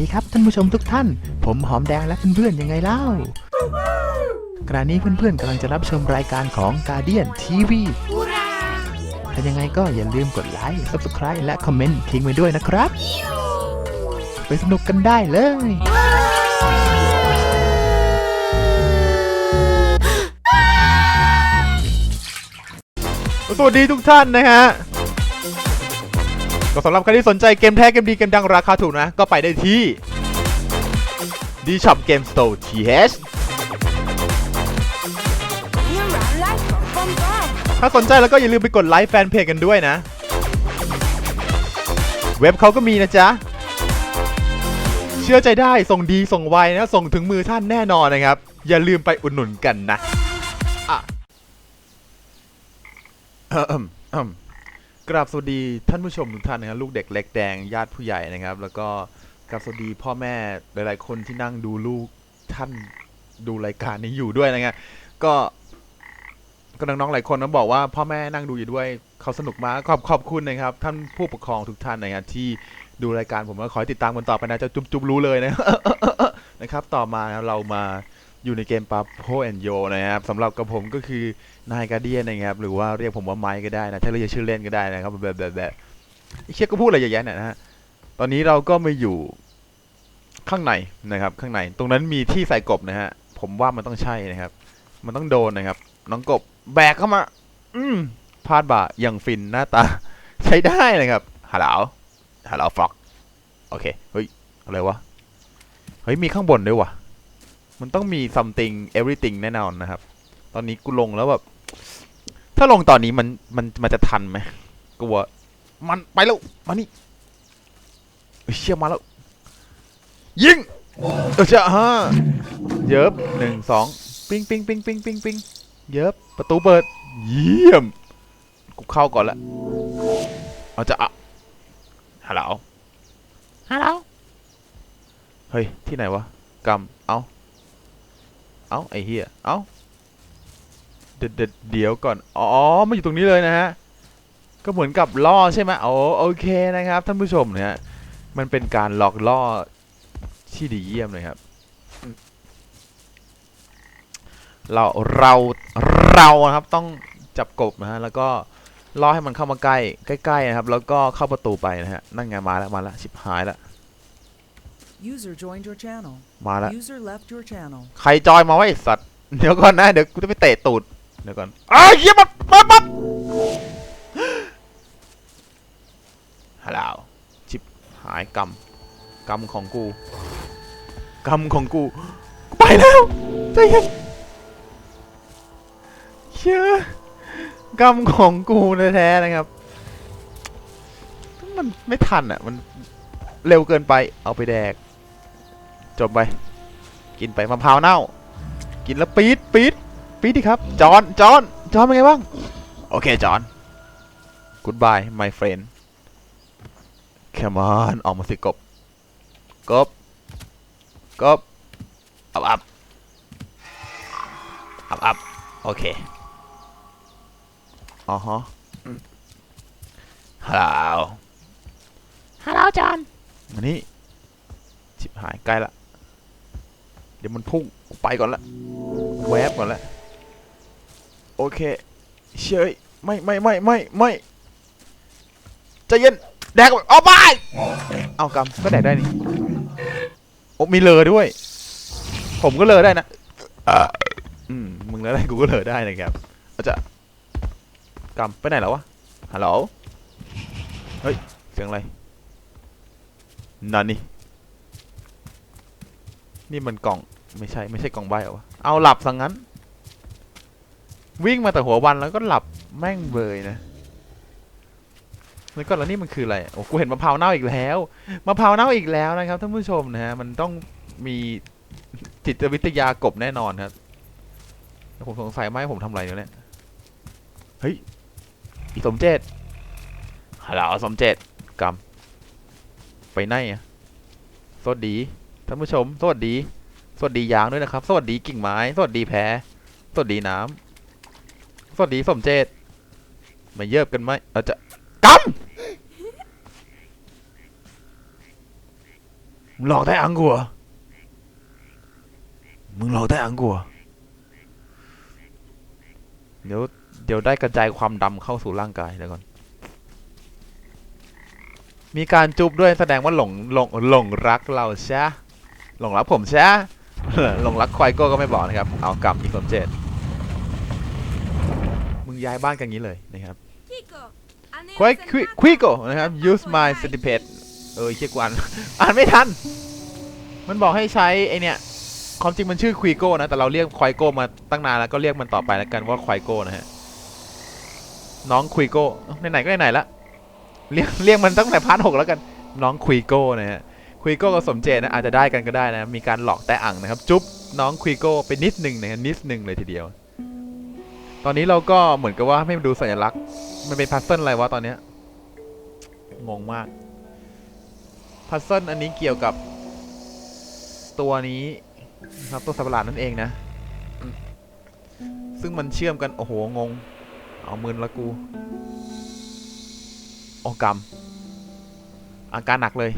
ดีครับท่านผู้ชมทุกท่าน ผมหอมแดงและเพื่อนๆยังไงเล่าขณะนี้เพื่อนๆกำลังจะรับชมรายการของ Guardian TV ถ้ายังไงก็อย่าลืมกดไลค์ Subscribe และคอมเมนต์ทิ้งไว้ด้วยนะครับ ไปสนุกกันได้เลยสวัสดีทุกท่านนะฮะ ก็สำหรับใครที่สนใจเกมแท้เกมดีเกมดังราคาถูกนะ ก็ไปได้ที่ D Shop Game Store TH ถ้าสนใจแล้วก็อย่าลืมไปกดไลค์แฟนเพจกันด้วยนะ เว็บเขาก็มีนะจ๊ะ เชื่อใจได้ส่งดีส่งไวนะ ส่งถึงมือท่านแน่นอนนะครับ อย่าลืมไปอุดหนุนกันนะอะอืมอืม กราบสวัสดีท่านผู้ชมทุกท่านนะครับลูกเด็กเล็กแดงญาติผู้ใหญ่นะครับ แล้วก็กราบสวัสดีพ่อแม่หลาย ๆ คนที่นั่งดูลูกท่านดูรายการนี้อยู่ด้วยนะครับก็ก็น้องๆหลายคนนะบอกว่าพ่อแม่นั่งดูอยู่ด้วยเขาสนุกมากขอบขอบคุณนะครับ ท่านผู้ปกครองทุกท่านนะครับที่ดูรายการผมก็ขอให้ติดตามกันต่อไปนะจะจุ๊บจุ๊บรู้เลยนะนะครับ ต่อมาเรามาอยู่ในเกมปาโพแอนโยนะครับสำหรับกับผมก็คือ นายการเดียนนะครับหรือว่าเรียกผมว่าไมค์ก็ได้นะถ้าเรียกชื่อเล่นก็ได้นะครับแบบแบบแบบไอ้เชี่ยก็พูดอะไรเยอะแยะเนี่ยนะฮะตอนนี้เราก็มาอยู่ข้างในนะครับข้างในตรงนั้นมีที่ใส่กบนะฮะผมว่ามันต้องใช่นะครับ มันต้องโดนนะครับ น้องกบแบกเข้ามา อืมพาดบ่าอย่างฟินหน้าตา ใช้ได้นะครับฮัลโหลฮัลโหลฟ็อกโอเคเฮ้ยอะไรวะเฮ้ยมีข้างบนด้วยวะมันต้องมี something everything แน่นอนนะครับ ตอนนี้กูลงแล้วแบบ ถ้าลงตอนนี้มันมันมันจะทันไหมกลัว มันไปแล้ว มานี่เฮ้ยเชี่ยมาแล้ว ยิงเออเจ้าฮะเยิบหนึ่งสองปิ้งปิ้งปิ้งปิ้งปิ้งปิ้งเย็บประตูเปิด เยี่ยม กูเข้าก่อนละเอาจะอะฮัลโหลฮัลโหลเฮ้ย ที่ไหนวะกำเอาเอาไอเฮียเอา เดยวเดี๋ยวเดี๋ยวก่อน อ๋อมาอยู่ตรงนี้เลยนะฮะ ก็เหมือนกับล่อใช่ไหมโอ้โอเคนะครับท่านผู้ชมเนี่ยมันเป็นการหลอกล่อที่ดีเยี่ยมเลยครับ เราเราเรานะครับต้องจับกบนะฮะ แล้วก็ล่อให้มันเข้ามาใกล้ใกล้ๆนะครับ แล้วก็เข้าประตูไปนะฮะ นั่นไงมาแล้วมาแล้วชิบหายแล้ว User joined your channel. มาแล้ว User left your channel. ใครจอยมาไวะไอ้สัตว์ เดี๋ยวก่อนนะ เดี๋ยวกูจะไปเตะตูด เดี๋ยวก่อนอ้าเยี่ยมดปั๊บปั๊บฮัลโหลชิบหายกรรมกรรมของกูกรรมของกูกูไปแล้วใจเย็นเชื่อกรรมของกูแท้ๆนะครับ มันไม่ทันอะ มันเร็วเกินไป เอาไปแดก จบไป กินไปมะพร้าวเน่า กินแล้วปี๊ดปี๊ด ปี๊ดดิครับ จอน จอน จอนเป็นไงบ้าง โอเค จอน goodbye my friend come on ออกมาสิกบ กบ กบ อับอับอับอับโอเค อ๋อฮะฮัลโหลฮัลโหลจอนมานี่ชิบหายใกล้ละ เดี๋ยวมันพุ่งกูไปก่อนละ แวบก่อนละ โอเค เชยไม่ไม่ไม่ไม่ไม่ใจเย็น แดกไปเอาไป เอากำก็แดกได้นี่โอ้มีเลอด้วย ผมก็เลอได้นะอืมมึงเลอได้กูก็เลอได้นะครับอาจจะกำไปไหนแล้ววะ ฮัลโหล เฮ้ย เสียงอะไร นั่นนี่ นี่มันกล่อง ไม่ใช่ ไม่ใช่กล่องใบเหรอวะ เอาหลับสังงั้น วิ่งมาแต่หัววันแล้วก็หลับแม่งเบยนะแล้วก็แล้วนี่มันคืออะไรโอ้กูเห็นมะพร้าวเน่าอีกแล้วมะพร้าวเน่าอีกแล้วนะครับท่านผู้ชมนะฮะมันต้องมีจิตวิทยากบแน่นอนครับผมสงสัยไหมผมทำอะไรอยู่เนี่ยเฮ้ยอีสมเจตฮัลโหลสมเจตกำไปไหนอะสวัสดีท่านผู้ชม สวัสดี สวัสดียางด้วยนะครับ สวัสดีกิ่งไม้ สวัสดีแพสวัสดีน้ำ วัสดีสมเจตมาเยิบกันไหมเราจะกำมึงหลอกได้อังกูเหรอมึงหลอกได้อังกูเหรอเดี๋ยวเดี๋ยวได้กระจายความดำเข้าสู่ร่างกายเดี๋ยวก่อน มีการจูบด้วยแสดงว่าหลงหลงหลงรักเราใช่หลงรักผมใช่หลงรักควายโก้ก็ไม่บอกนะครับ เอากรรมอีกสมเจต ย้ายบ้านกันงี้เลยนะครับ Kiko, I need ควายควิควิโกนะครับ use my centipede เออเชี่ยกวนอ่านไม่ทัน มันบอกให้ใช้ไอเนี่ยความจริงมันชื่อควิโก้นะ แต่เราเรียกควายโก้มาตั้งนานแล้วก็เรียกมันต่อไปแล้วกันว่าควายโก้นะฮะ น้องควิโก้ไหนๆก็ไหนๆละ เรียกเรียกมันตั้งแต่พาร์ทหกแล้วกัน น้องควิโก้นะฮะ ควิโก้กับสมเจตนะอาจจะได้กันก็ได้นะ มีการหลอกแต่อ่างนะครับ จุ๊บน้องควิโก้ไปนิดหนึ่งนะฮะนิดหนึ่งเลยทีเดียว ตอนนี้เราก็เหมือนกับว่าไม่ดูสัญลักษณ์ มันเป็นพัซเซิลอะไรวะตอนเนี้ยงงมาก พัซเซิลอันนี้เกี่ยวกับ ตัวนี้นะครับตัวสัตว์ประหลาดนั่นเองนะ ซึ่งมันเชื่อมกัน โอ้โห งง เอามืนละกูโอกรรม อาการหนักเลย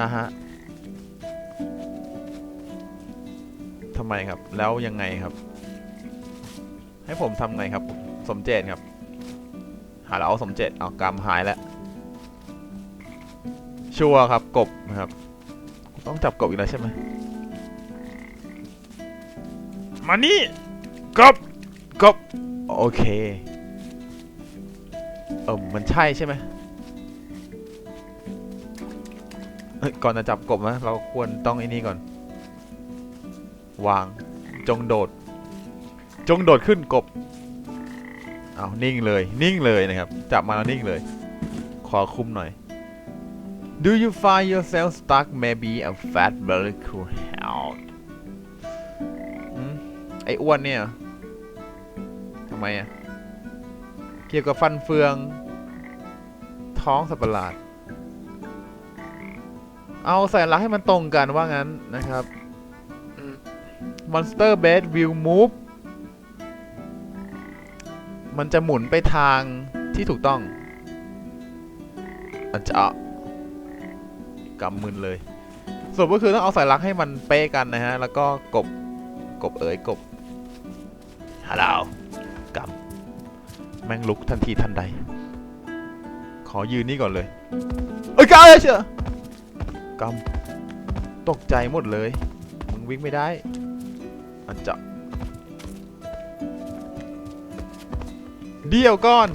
นะฮะทำไมครับ แล้วยังไงครับ ให้ผมทำไงครับ สมเจตครับ หาแล้วเอาสมเจตเอากรรมหายแล้ว ชัวร์ครับกบนะครับ ต้องจับกบอีกแล้วใช่ไหมมานี่กบกบโอเค เออมันใช่ใช่ไหมเอ้ยก่อนจะจับกบนะเราควรต้องไอ้นี่ก่อน วางจงโดด จงโดดขึ้นกบเอานิ่งเลย นิ่งเลยนะครับ จับมาแล้วนิ่งเลย ขอคุมหน่อย Do you find yourself stuck maybe a fat belly could help อืมไอ้อ้วนเนี่ยทำไมอะเกี่ยวกับฟันเฟือง ท้องสัตว์ประหลาด เอาใส่ลักษณ์ให้มันตรงกันว่างั้นนะครับ Monster Bed will move มันจะหมุนไปทางที่ถูกต้องอาจจะกำมึนเลยสรุปก็คือต้องเอาสายลักให้มันเป๊ะกันนะฮะ แล้วก็กบ กบเอ๋ยกบฮัลโหลกำแม่งลุกทันทีทันใด ขอยืนนี่ก่อนเลย เอ้ยกำเลยเชียวกำตกใจหมดเลย มึงวิ่งไม่ได้ อันจะ เดี๋ยวก่อน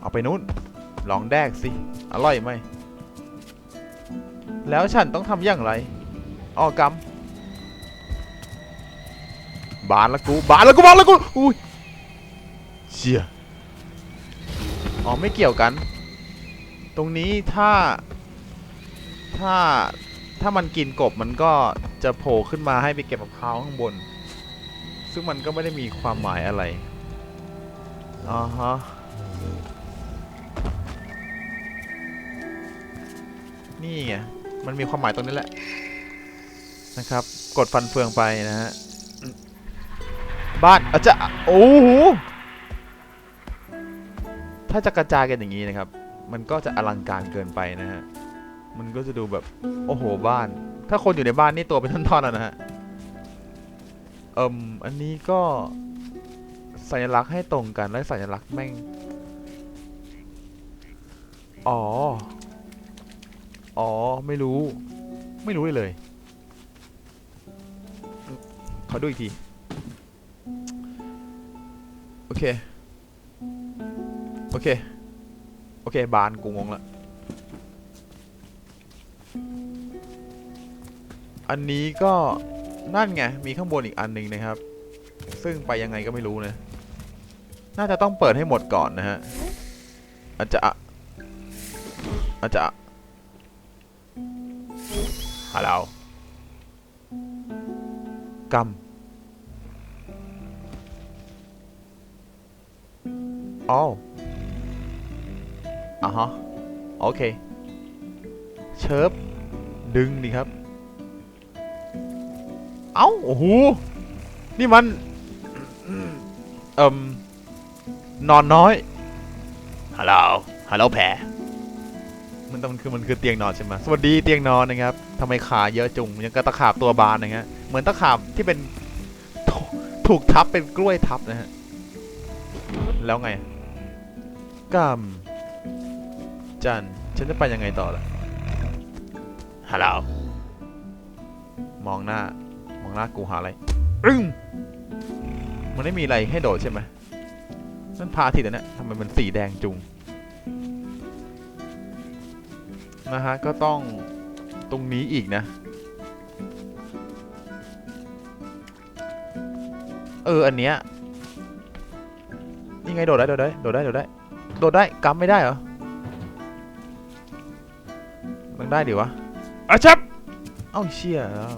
เอาไปนู้น ลองแดกสิ อร่อยไหม แล้วฉันต้องทำอย่างไรอ้อกำบานละกู บานละกู บานละกู อุ้ยเชี่ยอ๋อ ไม่เกี่ยวกัน ตรงนี้ถ้า ถ้า ถ้ามันกินกบมันก็จะโผล่ขึ้นมาให้ไปเก็บมะพร้าวข้างบน ซึ่งมันก็ไม่ได้มีความหมายอะไรอ่าฮะนี่ไงมันมีความหมายตรงนี้แหละนะครับ กดฟันเฟืองไปนะฮะบ้านอาจจะโอ้โหถ้าจะกระจายกันอย่างนี้นะครับ มันก็จะอลังการเกินไปนะฮะ มันก็จะดูแบบ โอ้โหบ้าน ถ้าคนอยู่ในบ้านนี่ตัวเป็นท่อนๆแล้วนะฮะเอิมอันนี้ก็สัญลักษณ์ให้ตรงกันและสัญลักษณ์แม่ง อ๋อ อ๋อ ไม่รู้ ไม่รู้เลยเลยขอดูอีกที โอเค โอเค โอเค บานกูงงละ อันนี้ก็นั่นไง มีข้างบนอีกอันหนึ่งนะครับ ซึ่งไปยังไงก็ไม่รู้นะ น่าจะต้องเปิดให้หมดก่อนนะฮะอาจจะอาจจะอะฮัลโหลกำอ๋ออะฮะ โอเค เชิบดึงดิครับ เอ้าโอ้โหนี่มันเอิมนอนน้อยฮัลโหลฮัลโหลแพรมันต้องคือมันคือเตียงนอนใช่ไหมสวัสดีเตียงนอนนะครับทำไมขาเยอะจุงยังกระตะขาบตัวบานนะฮะเหมือนตะขาบที่เป็นถถูกทับเป็นกล้วยทับนะฮะแล้วไงกำจันฉันจะไปยังไงต่อล่ะฮัลโหลมองหน้ามองห น้ากูหาอะไรอึ้งมันไม่มีอะไรให้โดดใช่ไหมนั่นพาทิตย์อะเนี่ยทำไมมันสีแดงจุงนะฮะก็ต้องตรงนี้อีกนะ เอออันเนี้ยนี่ไงโดดได้โดดได้โดดได้โดดได้โดดได้กำไม่ได้เหรอมันได้ดิวะอะชับเอ้าเชี่ยแล้ว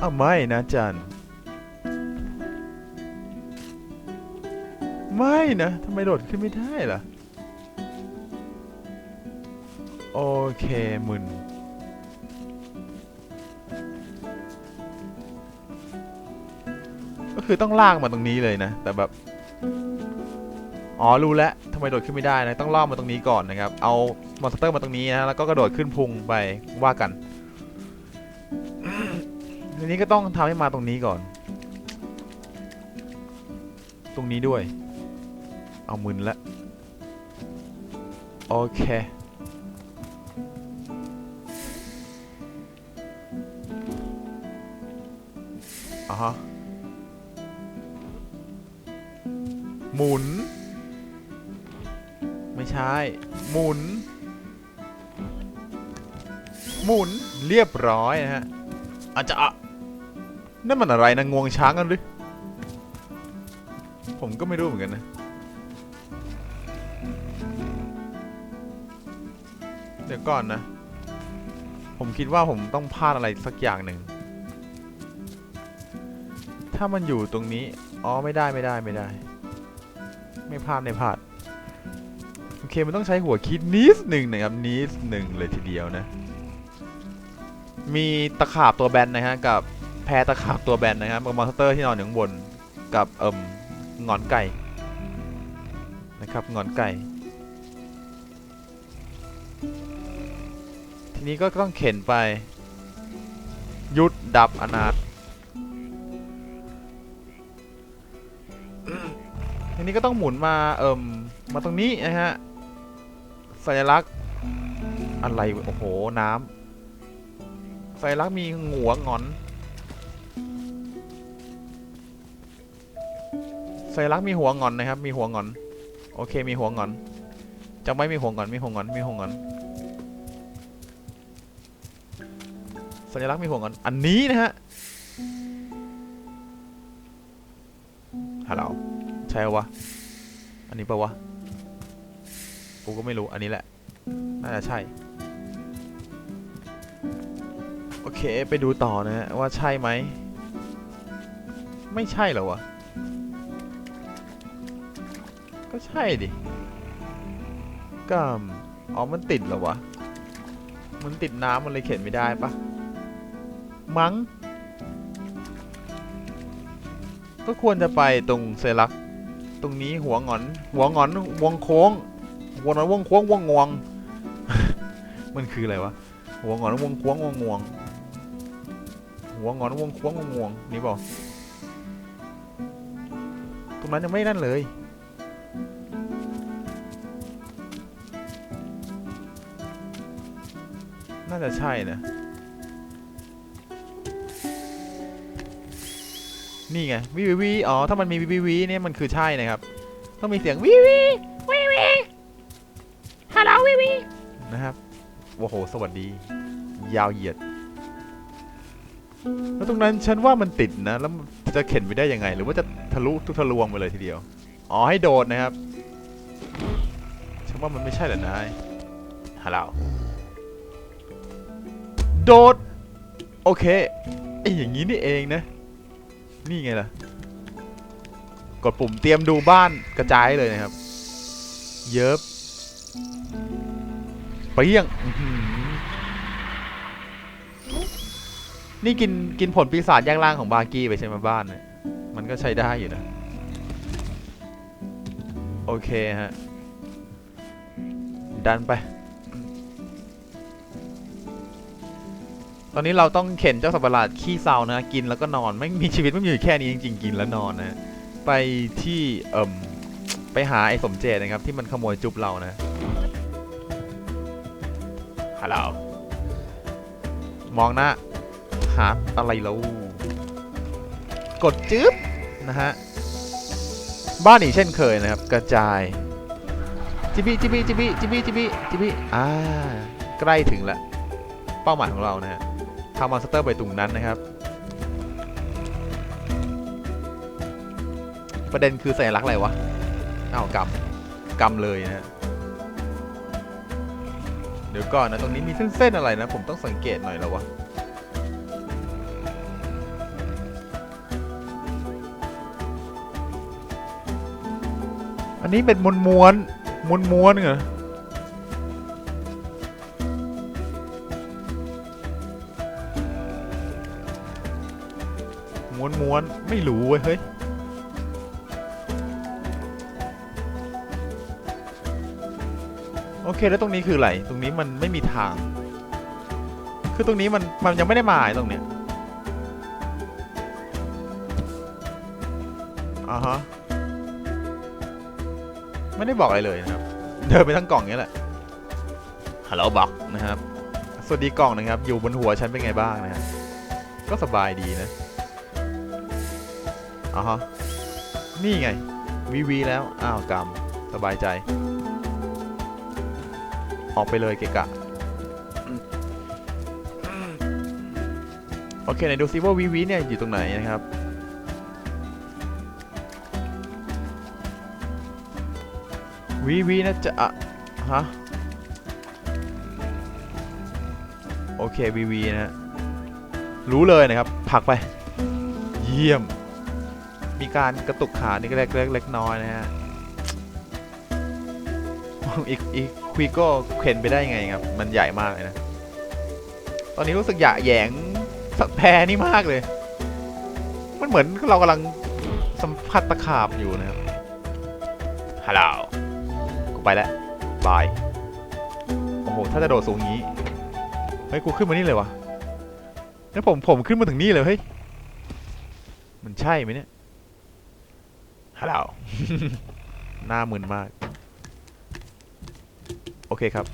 อ้าไม่นะจันไม่นะทำไมโดดขึ้นไม่ได้ล่ะ โอเคมึนก็คือต้องลากมาตรงนี้เลยนะ แต่แบบ อ๋อรู้แล้วทำไมโดดขึ้นไม่ได้นะ ต้องล่อมาตรงนี้ก่อนนะครับ เอามอนสเตอร์มาตรงนี้นะ แล้วก็กระโดดขึ้นพุงไปว่ากัน นี้ก็ต้องทำให้มาตรงนี้ก่อน ตรงนี้ด้วย เอามึนละ โอเคอะฮะ หมุน ไม่ใช่ หมุน หมุนเรียบร้อยนะฮะอาจจะอะ นั่นมันอะไรนะงวงช้างกันหรือผมก็ไม่รู้เหมือนกันนะเดี๋ยวก่อนนะ ผมคิดว่าผมต้องพลาดอะไรสักอย่างหนึ่ง ถ้ามันอยู่ตรงนี้ อ๋อไม่ได้ไม่ได้ไม่ได้ ไม่พลาดไม่พลาด โอเคมันต้องใช้หัวคิดนิดหนึ่งนะครับนิดหนึ่งเลยทีเดียวนะ มีตะขาบตัวแบนนะฮะกับ พรตะขาบตัวแบนนะครับกับมอนสเตอร์ที่นอนอยู่ข้างบนกับเอิ่มงอนไก่นะครับงอนไก่ ทีนี้ก็ต้องเข็นไป ยุดดับอนาถทีนี้ก็ต้องหมุนมาเอิ่มมาตรงนี้นะฮะสัญลักษณ์อะไรโอ้โหน้ำสัญลักษณ์มีหัวงอน สัญลักษณ์มีหัวงอนนะครับ มีหัวงอน โอเค มีหัวงอนจำไว้มีหัวงอน มีหัวงอน มีหัวงอน สัญลักษณ์มีหัวงอน อันนี้นะฮะ ฮัลโหล ใช่วะ อันนี้ปะวะ กูก็ไม่รู้ อันนี้แหละ น่าจะใช่ โอเค ไปดูต่อนะฮะว่าใช่ไหม ไม่ใช่เหรอวะ ก็ใช่ดิก็อ๋อมันติดเหรอวะ มันติดน้ำมันเลยเข็นไม่ได้ปะมั้ง ก็ควรจะไปตรงเซลัก ตรงนี้หัวงอน หัวงอนวงโค้งหัวงอนวงโค้งวงงวง มันคืออะไรวะ หัวงอนวงโค้งวงงวง หัวงอนวงโควงวงงวงนี่บอกตรงนั้นยังไม่นั่นเลย จะใช่นะ นี่ไงวิววิอ๋อ ถ้ามันมีวิววิเนี่ยมันคือใช่นะครับ ต้องมีเสียงวิววิวิวฮัลโหลวิววินะครับ โอ้โห สวัสดี ยาวเหยียด แล้วตรงนั้นฉันว่ามันติดนะ แล้วจะเข็นไปได้ยังไง หรือว่าจะทะลุทุกทะลวงไปเลยทีเดียว อ๋อ ให้โดดนะครับ ฉันว่ามันไม่ใช่แหละนายฮัลโหล โดด โอเคไอ้อย่างนี้นี่เองนะ นี่ไงล่ะ กดปุ่มเตรียมดูบ้านกระจายเลยนะครับ เยิบเปรี้ยงนี่กินกินผลปีศาจย่างล่างของบาร์กี้ไปใช่ไหมบ้านเนี่ยมันก็ใช้ได้อยู่นะ โอเคฮะ ดันไป ตอนนี้เราต้องเข็นเจ้าสัตว์ประหลาดขี้เศร้านะ กินแล้วก็นอนไม่มีชีวิตไม่มีอยู่แค่นี้จริงๆกินแล้วนอนนะ ไปที่เอ่มไปหาไอ้สมเจตนะครับ ที่มันขโมยจุบเรานะฮัลโหลมองหน้าหาอะไรแล้วกดจึ๊บนะฮะบ้านอีกเช่นเคยนะครับ กระจายจิบิจิบิจิบิจิบิจิบิจิบิอ่าใกล้ถึงละเป้าหมายของเรานะฮะ ทำมอนสเตอร์ไปตรงนั้นนะครับ ประเด็นคือสัญลักษณ์อะไรวะอ้าวกำกำเลยนะเดี๋ยวก่อนนะตรงนี้มีเส้นๆอะไรนะ ผมต้องสังเกตหน่อยแล้ววะอันนี้เป็นม้วนม้วนม้วนมวนๆเหรอ ไม่รู้เว้ยเฮ้ยโอเคแล้วตรงนี้คืออะไรตรงนี้มันไม่มีทาง คือตรงนี้มันมันยังไม่ได้มาตรงเนี้ยอ่าฮะไม่ได้บอกอะไรเลยนะครับ เดินไปทั้งกล่องนี้แหละฮัลโหลบอกนะครับ สวัสดีกล่องนะครับ อยู่บนหัวฉันเป็นไงบ้างนะฮะก็สบายดีนะ อ่าฮะ นี่ไง วีวีแล้ว อ้าวกรรม สบายใจ ออกไปเลยเกะกะ โอเคไหนดูซิว่าวีวีเนี่ยอยู่ตรงไหนนะครับวีวีนะจะอะฮะ โอเควีวีนะฮะรู้เลยนะครับผลักไป เยี่ยม มีการกระตุกขานี่ก็เล็กเล็กเล็กน้อยนะฮะอีกอีกควีโก้เข็นไปได้ยังไงครับ มันใหญ่มากเลยนะ ตอนนี้รู้สึกอยากแยงสัตว์แพรนี่มากเลย มันเหมือนเรากำลังสัมผัสตะขาบอยู่นะครับฮัลโหลกูไปแล้วบาย โอ้โห ถ้าจะโดดสูงงี้ เฮ้ย กูขึ้นมานี่เลยวะแล้วผมผมขึ้นมาถึงนี่เลยเฮ้ย มันใช่ไหมเนี่ย ฮัลโหล หน้ามึนมาก โอเคครับ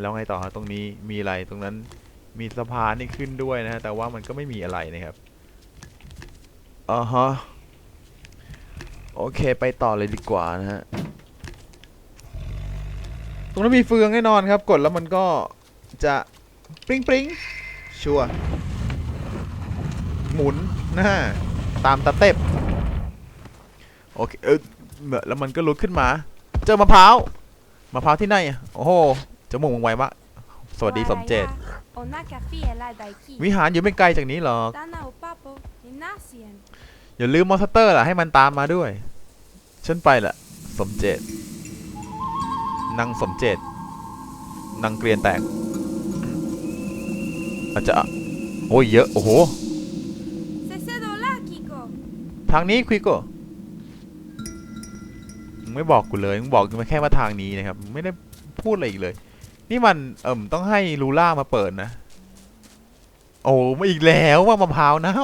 แล้วไงต่อฮะตรงนี้มีอะไรตรงนั้นมีสะพานนี่ขึ้นด้วยนะฮะ แต่ว่ามันก็ไม่มีอะไรนะครับอ่าฮะ โอเคไปต่อเลยดีกว่านะฮะ ตรงนั้นมีเฟืองแน่นอนครับ กดแล้วมันก็จะปริ้งปริ้งชัวหมุนนะฮะตามตะเต็บ โอเคเออเหมือนแล้วมันก็ลุกขึ้นมา เจอมะพร้าวมะพร้าวที่ไหนอะโอ้โหจมูกมึงไวมากสวัสดีสมเจต On a café et la daiki. วิหารอยู่ไม่ไกลจากนี้หรอก Dana o papo, inasien. อย่าลืมมอนสเตอร์ล่ะให้มันตามมาด้วย ฉันไปละสมเจตนางสมเจตนางเกรียนแตกอาจจะโอ้ยเยอะ โอ้โห C'est ce dos-là, Kiko. ทางนี้ควิโกมึง ไม่บอกกูเลยมึงบอกกูมาแค่ว่าทางนี้นะครับ ไม่ได้พูดอะไรอีกเลย นี่มันเอิ่มต้องให้ลูล่ามาเปิดนะ โอ้มาอีกแล้วว่ามะพร้าวเน่า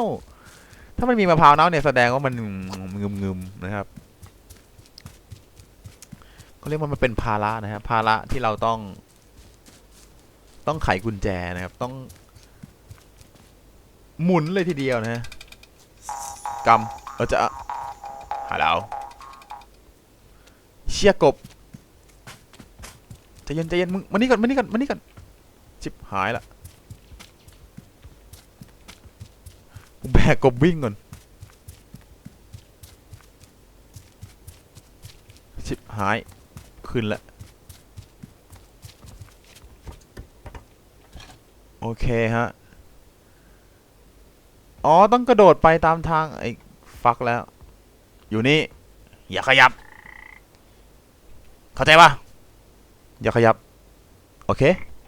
ถ้ามันมีมะพร้าวเน่าเนี่ยแสดงว่ามันงึมงึมนะครับเขาเรียกว่ามันเป็นภาระนะครับภาระที่เราต้อง ต้องไขกุญแจนะครับ ต้อง หมุนเลยทีเดียวนะฮะกำเราจะฮัลโหล เชียกบใจเย็นใจเย็นมึงมานี่ก่อนมานี่ก่อนมานี่ก่อนชิบหายละกูแบกกบวิ่งก่อนชิบหายขึ้นละโอเคฮะ อ๋อ ต้องกระโดดไปตามทางไอ้ ฟักแล้ว อยู่นี่ อย่าขยับ เข้าใจปะอย่าขยับ โอเค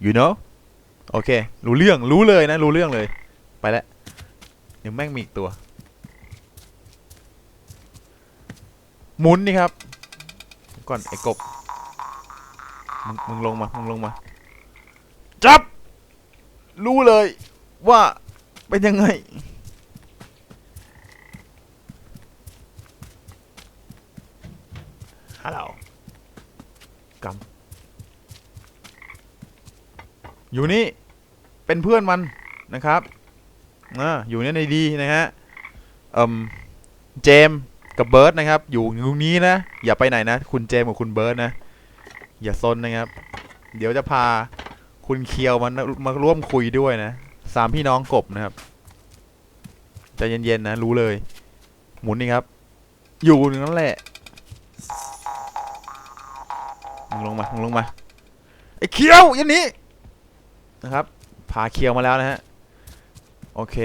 you know โอเค รู้เรื่อง รู้เลยนะ รู้เรื่องเลย ไปแล้วเดี๋ยวแม่งมีอีกตัว หมุนนี่ครับ ก่อนไอ้กบ มึงมึงลงมา มึงลงมา จับ รู้เลยว่าเป็นยังไง ฮัลโหลกำ อยู่นี่เป็นเพื่อนมันนะครับอ่าอยู่เนี่ยในดีนะฮะเอ่มเจมกับเบิร์ดนะครับ อยู่ตรงนี้นะ อย่าไปไหนนะ คุณเจมกับคุณเบิร์ดนะ อย่าซนนะครับ เดี๋ยวจะพาคุณเคียวมามาร่วมคุยด้วยนะสามพี่น้องกบนะครับใจเย็นๆนะ รู้เลย หมุนนี่ครับ อยู่ตรงนั้นแหละมึงลงมามึงลงมาไอ้เคียวยันนี้ นะครับพาเคียวมาแล้วนะฮะโอเค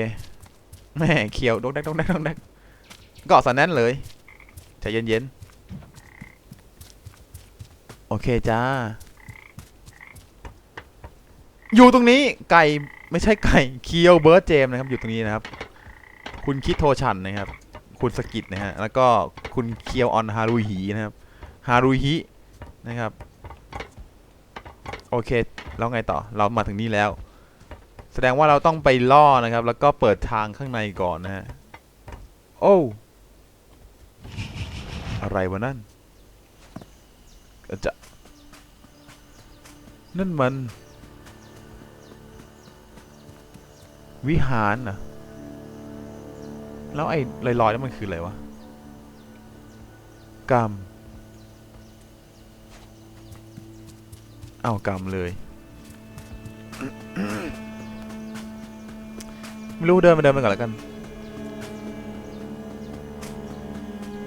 แม่เคียวดกแดกดกแดกดกแดกเกาะสันแน่นเลยใจเย็นๆโอเคจ้า อยู่ตรงนี้ไก่ไม่ใช่ไก่เคียวเบิร์ดเจมส์นะครับอยู่ตรงนี้นะครับ คุณคิดโทชันนะครับ คุณสกิดนะฮะแล้วก็คุณเคียวออนฮารุฮีนะครับฮารุฮินะครับ โอเค แล้วไงต่อเรามาถึงนี่แล้ว แสดงว่าเราต้องไปล่อนะครับ แล้วก็เปิดทางข้างในก่อนนะฮะโอ้อะไรวะนั่นจะนั่นมัน วิหารเหรอแล้วไอ้ลอยๆนั่นมันคืออะไรวะกรรมเอากรรมเลย ไม่รู้เดินไปเดินไปก่อนแล้วกัน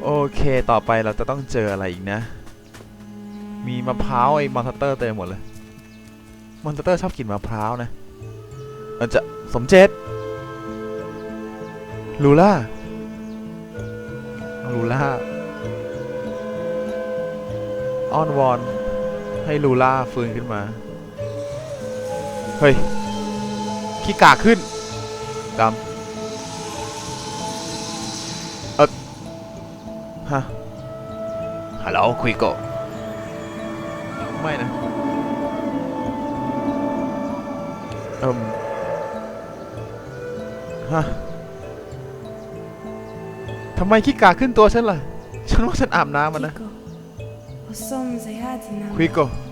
โอเคต่อไปเราจะต้องเจออะไรอีกนะ มีมะพร้าวไอ้มอนสเตอร์เต็มหมดเลยมอนสเตอร์ชอบกินมะพร้าวนะมันจะสมเจตลูล่าลูล่าอ้อนวอนให้ลูล่าฟื้นขึ้นมา เฮ้ย ขี้กากขึ้นดำเออฮะฮัลโหลคุยโกะไม่นะเอิมฮะทำไมขี้กากขึ้นตัวฉันล่ะ ฉันว่าฉันอาบน้ำมันนะ Kiko, Osomze Hadina. คุยโกะ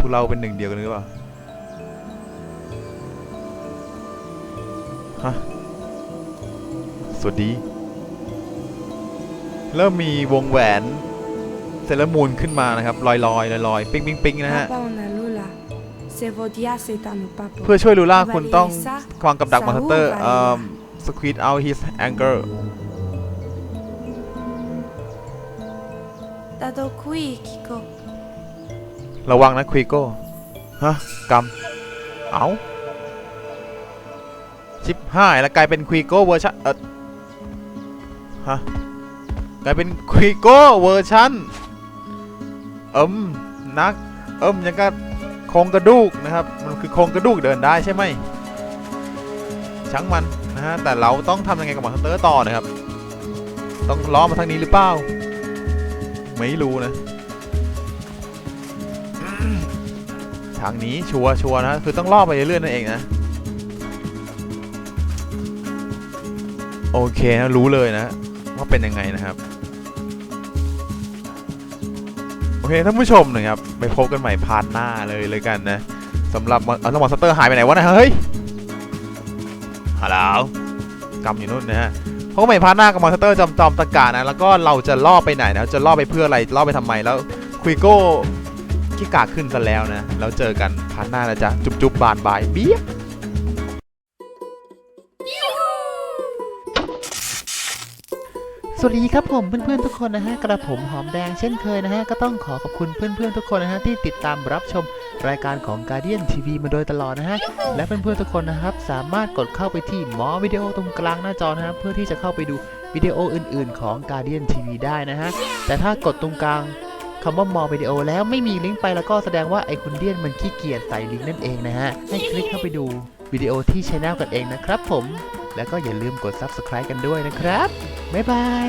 พวกเราเป็นหนึ่งเดียวกันหรือเปล่าฮะสวัสดี เริ่มมีวงแหวนเซเลอร์มูนขึ้นมานะครับลอยลอยลอยลอยๆปิ๊งปิ๊งปิ๊งนะฮะ Papa on a Lola. C'est Vodia, c'est à nous, papa. เพื่อช่วยลูล่า On va คุณต้อง lier ça, ควางกับดัก ça มอนสเตอร์ ouvre เอ่อ là. squeeze out his anger Tado kui, Kiko. ระวังนะควิโก้ฮะกำเอาชิปห้ายแล้วกลายเป็นควิโก้เวอร์ชันเออฮะกลายเป็นควิโก้เวอร์ชันเอิมนักเอิมยังก็โครงกระดูกนะครับ มันคือโครงกระดูกเดินได้ใช่ไหมช่างมันนะฮะแต่เราต้องทำยังไงกับมอนสเตอร์ต่อนะครับ ต้องล้อมาทางนี้หรือเปล่าไม่รู้นะ ทางนี้ชัวร์ชัวร์นะ คือต้องล่อไปเรื่อยๆนั่นเองนะ โอเคนะรู้เลยนะ ว่าเป็นยังไงนะครับ โอเคท่านผู้ชมนะครับ ไปพบกันใหม่พาร์ทหน้าเลยเลยกันนะสำหรับเออแล้วมอนสเตอร์หายไปไหนวะนะเฮ้ยฮัลโหลกำอยู่นู่นนะฮะพบกันใหม่พาร์ทหน้ากับมอนสเตอร์จอมจอมตะกานะแล้วก็เราจะล่อไปไหนนะจะล่อไปเพื่ออะไรล่อไปทำไมแล้วคุยโก้ ขี้กากขึ้นซะแล้วนะ แล้วเจอกันพาร์ทหน้านะจ๊ะ จุ๊บจุ๊บบานบายเบี้ยสวัสดีครับผมเพื่อนๆทุกคนนะฮะกระผมหอมแดงเช่นเคยนะฮะก็ต้องขอขอบคุณเพื่อนๆทุกคนนะฮะที่ติดตามรับชมรายการของ Guardian TV มาโดยตลอดนะฮะและเพื่อนๆทุกคนนะครับสามารถกดเข้าไปที่หมอวิดีโอตรงกลางหน้าจอนะฮะเพื่อที่จะเข้าไปดูวิดีโออื่นๆของ Guardian TV ได้นะฮะแต่ถ้ากดตรงกลาง คำว่ามอวิดีโอแล้วไม่มีลิงก์ไปแล้วก็แสดงว่าไอคุณเดียนมันขี้เกียจใส่ลิงก์นั่นเองนะฮะ ให้คลิกเข้าไปดูวิดีโอที่ช anel กันเองนะครับผม แล้วก็อย่าลืมกด subscribe กันด้วยนะครับ บ๊ายบาย